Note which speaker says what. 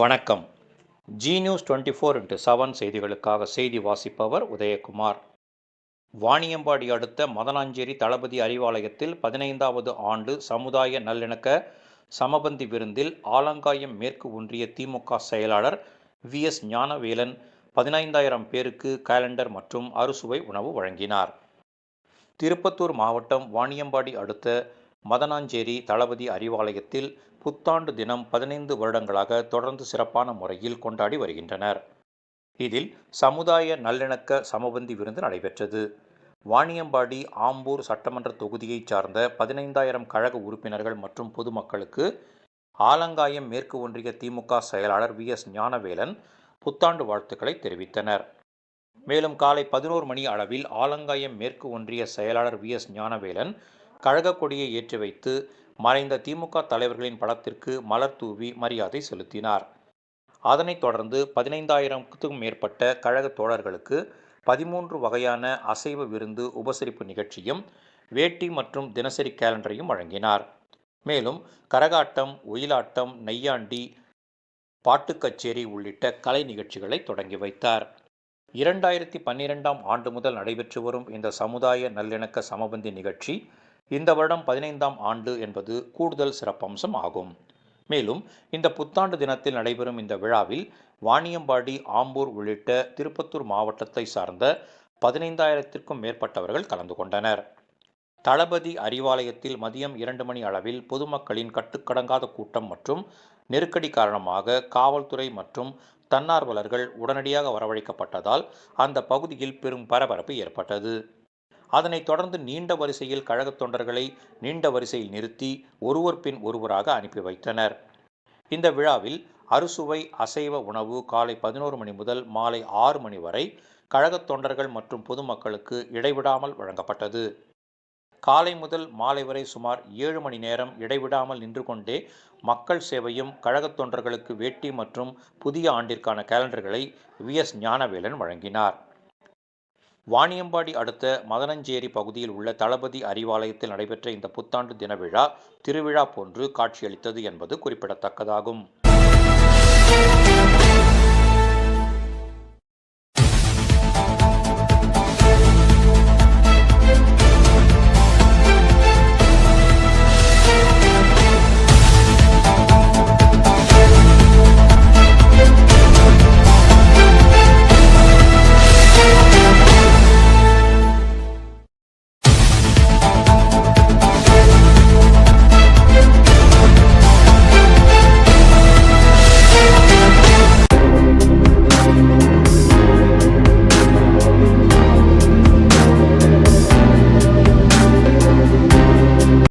Speaker 1: வணக்கம். Zee news twenty four into seven செய்திகளுக்காக செய்தி வாசிப்பவர் உதயகுமார். வாணியம்பாடி அடுத்த மதனாஞ்சேரி தளபதி அறிவாலயத்தில் பதினைந்தாவது ஆண்டு சமுதாய நல்லிணக்க சமபந்தி விருந்தில் ஆலங்காயம் மேற்கு ஒன்றிய திமுக செயலாளர் வி எஸ் ஞானவேலன் பதினைந்தாயிரம் பேருக்கு கேலண்டர் மற்றும் அறுசுவை உணவு வழங்கினார். திருப்பத்தூர் மாவட்டம் வாணியம்பாடி அடுத்த மதனாஞ்சேரி தளபதி அறிவாலயத்தில் புத்தாண்டு தினம் பதினைந்து வருடங்களாக தொடர்ந்து சிறப்பான முறையில் கொண்டாடி வருகின்றனர். இதில் சமுதாய நல்லிணக்க சமபந்தி விருந்து நடைபெற்றது. வாணியம்பாடி ஆம்பூர் சட்டமன்ற தொகுதியைச் சார்ந்த பதினைந்தாயிரம் கழக உறுப்பினர்கள் மற்றும் பொதுமக்களுக்கு ஆலங்காயம் மேற்கு ஒன்றிய திமுக செயலாளர் வி. எஸ். ஞானவேலன் புத்தாண்டு வாழ்த்துக்களை தெரிவித்தனர். மேலும் காலை பதினோரு மணி அளவில் ஆலங்காயம் மேற்கு ஒன்றிய செயலாளர் வி. எஸ். ஞானவேலன் கழக கொடியை ஏற்றி வைத்து மறைந்த திமுக தலைவர்களின் படத்திற்கு மலர் தூவி மரியாதை செலுத்தினார். அதனைத் தொடர்ந்து பதினைந்தாயிரத்துக்கும் மேற்பட்ட கழக தோழர்களுக்கு பதிமூன்று வகையான அசைவ விருந்து உபசரிப்பு நிகழ்ச்சியும் வேட்டி மற்றும் தினசரி கேலண்டரையும் வழங்கினார். மேலும் கரகாட்டம் ஒயிலாட்டம் நெய்யாண்டி பாட்டுக்கச்சேரி உள்ளிட்ட கலை நிகழ்ச்சிகளை தொடங்கி வைத்தார். இரண்டாயிரத்தி பன்னிரெண்டாம் ஆண்டு முதல் நடைபெற்று வரும் இந்த சமுதாய நல்லிணக்க சமபந்தி நிகழ்ச்சி இந்த வருடம் பதினைந்தாம் ஆண்டு என்பது கூடுதல் சிறப்பம்சம் ஆகும். மேலும் இந்த புத்தாண்டு தினத்தில் நடைபெறும் இந்த விழாவில் வாணியம்பாடி ஆம்பூர் உள்ளிட்ட திருப்பத்தூர் மாவட்டத்தை சார்ந்த பதினைந்தாயிரத்திற்கும் மேற்பட்டவர்கள் கலந்து கொண்டனர். தளபதி அறிவாலயத்தில் மதியம் இரண்டு மணி அளவில் பொதுமக்களின் கட்டுக்கடங்காத கூட்டம் மற்றும் நெருக்கடி காரணமாக காவல்துறை மற்றும் தன்னார்வலர்கள் உடனடியாக வரவழைக்கப்பட்டதால் அந்த பகுதியில் பெரும் பரபரப்பு ஏற்பட்டது. அதனைத் தொடர்ந்து நீண்ட வரிசையில் கழகத் தொண்டர்களை நீண்ட வரிசையில் நிறுத்தி ஒருவர் பின் ஒருவராக அனுப்பி வைத்தனர். இந்த விழாவில் அறுசுவை அசைவ உணவு காலை பதினோரு மணி முதல் மாலை ஆறு மணி வரை கழகத் தொண்டர்கள் மற்றும் பொதுமக்களுக்கு இடைவிடாமல் வழங்கப்பட்டது. காலை முதல் மாலை வரை சுமார் ஏழு மணி நேரம் இடைவிடாமல் நின்று கொண்டே மக்கள் சேவையும் கழகத் தொண்டர்களுக்கு வேட்டி மற்றும் புதிய ஆண்டிற்கான கேலண்டர்களை வி எஸ் ஞானவேலன் வழங்கினார். வாணியம்பாடி அடுத்த மதனஞ்சேரி பகுதியில் உள்ள தளபதி அறிவாலயத்தில் நடைபெற்ற இந்த புத்தாண்டு தின விழா திருவிழா போன்று காட்சியளித்தது என்பது குறிப்பிடத்தக்கதாகும்.